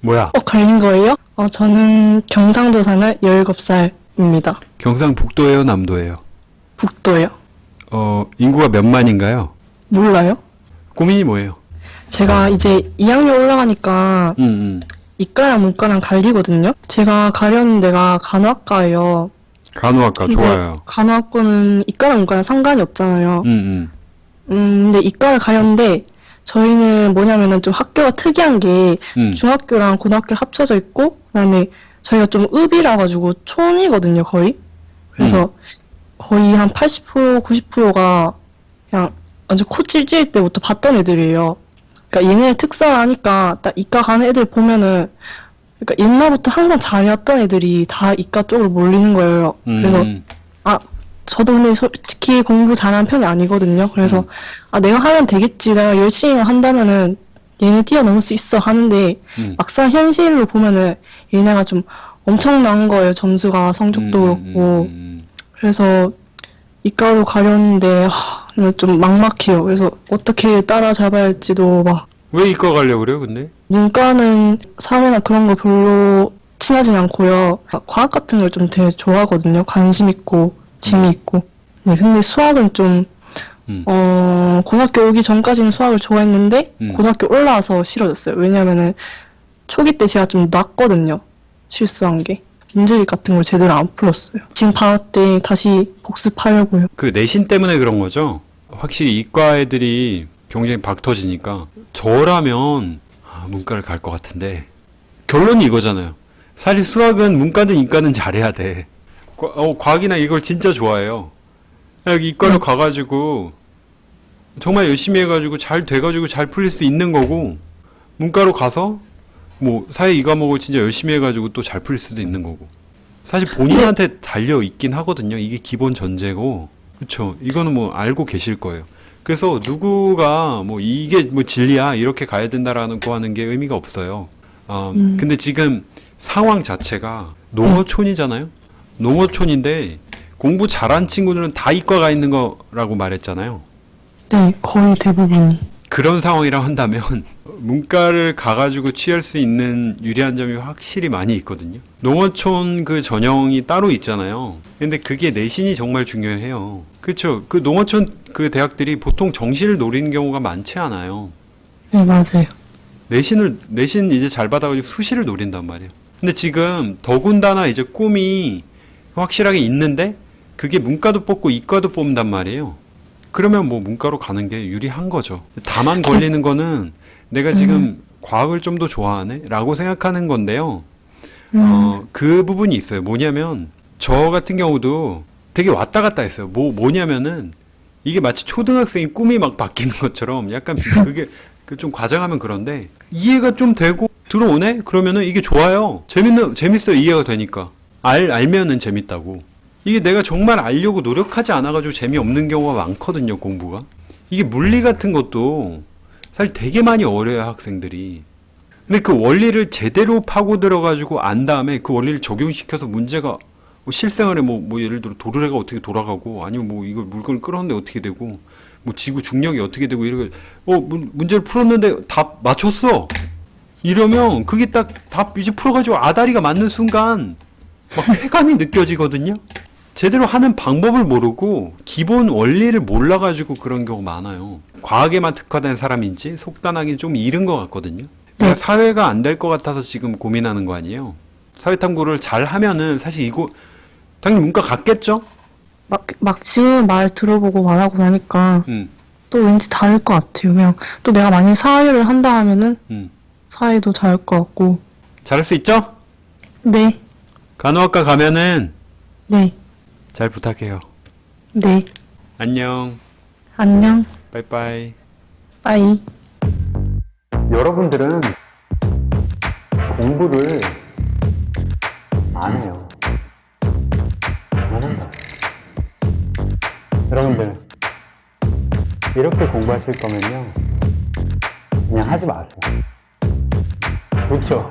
뭐야? 어, 걸린 거예요? 어, 저는 경상도 사는 17살입니다. 경상북도예요, 남도예요? 북도요. 어, 인구가 몇 만인가요? 몰라요? 고민이 뭐예요? 제가 이제 2학년 올라가니까 음, 음. 이과랑 문과랑 갈리거든요. 제가 가려는 데가 간호학과예요. 간호학과 근데 좋아요. 간호학과는 이과랑 문과랑 상관이 없잖아요. 음, 음. 음, 근데 이과를 가려는데 저희는 뭐냐면은 좀 학교가 특이한 게 음. 중학교랑 고등학교 합쳐져 있고 그다음에 저희가 좀 읍이라 가지고 촌이거든요, 거의. 그래서 거의 한 80% 90%가 그냥 완전 코 찔찔 때부터 봤던 애들이에요. 그러니까 얘네 특성하니까 딱 이과 가는 애들 보면은 그러니까 옛날부터 항상 잘해왔던 애들이 다 이과 쪽으로 몰리는 거예요. 음. 그래서 아 저도 근데 솔직히 공부 잘하는 편이 아니거든요. 그래서 음. 아 내가 하면 되겠지. 내가 열심히 한다면은 얘네 뛰어넘을 수 있어 하는데 음. 막상 현실로 보면은 얘네가 좀 엄청난 거예요. 점수가 성적도 음, 그렇고 음, 음, 그래서 이과로 가려는데 하, 좀 막막해요. 그래서 어떻게 따라잡아야 할지도 막 음. 왜 이과 가려고 그래요, 근데? 문과는 사회나 그런 거 별로 친하진 않고요. 과학 같은 걸 좀 되게 좋아하거든요. 관심 있고 재미있고. 네, 근데 수학은 좀 음. 어, 고등학교 오기 전까지는 수학을 좋아했는데 음. 고등학교 올라와서 싫어졌어요. 왜냐면은 초기 때 제가 좀 났거든요. 실수한 게. 문제집 같은 걸 제대로 안 풀었어요. 지금 방학 때 다시 복습하려고요. 그 내신 때문에 그런 거죠? 확실히 이과 애들이 경쟁이 박 터지니까 저라면 아, 문과를 갈 것 같은데 결론이 이거잖아요. 사실 수학은 문과든 이과든 잘해야 돼. 과, 어, 과학이나 이걸 진짜 좋아해요. 여기 이과로 네. 가가지고 정말 열심히 해가지고 잘 돼가지고 잘 풀릴 수 있는 거고 문과로 가서 뭐 사회 이 과목을 진짜 열심히 해가지고 또 잘 풀릴 수도 있는 거고 사실 본인한테 달려 있긴 하거든요. 이게 기본 전제고 그렇죠. 이거는 뭐 알고 계실 거예요. 그래서 누구가 뭐 이게 뭐 진리야 이렇게 가야 된다라는 거 하는 게 의미가 없어요. 어, 음. 근데 지금 상황 자체가 농어촌이잖아요. 농어촌인데 공부 잘한 친구들은 다 이과가 있는 거라고 말했잖아요. 네, 거의 대부분이. 그런 상황이라 한다면 문과를 가가지고 취할 수 있는 유리한 점이 확실히 많이 있거든요. 농어촌 그 전형이 따로 있잖아요. 근데 그게 내신이 정말 중요해요. 그렇죠. 그 농어촌 그 대학들이 보통 정시를 노리는 경우가 많지 않아요. 네, 맞아요. 내신을 내신 이제 잘 받아가지고 수시를 노린단 말이에요. 근데 지금 더군다나 이제 꿈이 확실하게 있는데 그게 문과도 뽑고 이과도 뽑는단 말이에요. 그러면 뭐 문과로 가는 게 유리한 거죠. 다만 걸리는 거는 내가 지금 과학을 좀 더 좋아하네? 라고 생각하는 건데요. 음, 어, 그 부분이 있어요. 뭐냐면, 저 같은 경우도 되게 왔다 갔다 했어요. 뭐, 뭐냐면은, 이게 마치 초등학생이 꿈이 막 바뀌는 것처럼 약간 그게 그좀 과장하면 그런데, 이해가 좀 되고 들어오네? 그러면은 이게 좋아요. 재밌는, 재밌어요. 이해가 되니까. 알, 알면은 재밌다고. 이게 내가 정말 알려고 노력하지 않아가지고 재미없는 경우가 많거든요, 공부가. 이게 물리 같은 것도 사실 되게 많이 어려요, 학생들이. 근데 그 원리를 제대로 파고 들어가지고 안 다음에 그 원리를 적용시켜서 문제가 뭐 실생활에 뭐, 뭐 예를 들어 도르래가 어떻게 돌아가고 아니면 뭐 이걸 물건을 끌었는데 어떻게 되고 뭐 지구 중력이 어떻게 되고 이렇게 어 문, 문제를 풀었는데 답 맞췄어 이러면 그게 딱 답 이제 풀어가지고 아다리가 맞는 순간 막 쾌감이 느껴지거든요 제대로 하는 방법을 모르고 기본 원리를 몰라가지고 그런 경우 많아요 과학에만 특화된 사람인지 속단하기는 좀 이른 것 같거든요 그러니까 사회가 안 될 것 같아서 지금 고민하는 거 아니에요 사회탐구를 잘 하면은 사실 이거 당연히 문과 갔겠죠? 막, 막 지금 말 들어보고 말하고 나니까 음, 또 왠지 다를 것 같아요. 그냥 또 내가 만약 사회를 한다 하면은 음. 사회도 다를 것 같고. 잘할 수 있죠? 네, 간호학과 가면은 네, 잘 부탁해요. 네. 안녕. 안녕. 빠이빠이. 빠이. 여러분들은 공부를 안 해요. 안 한다. 여러분들, 이렇게 공부하실 거면요. 그냥 하지 마세요. 그렇죠?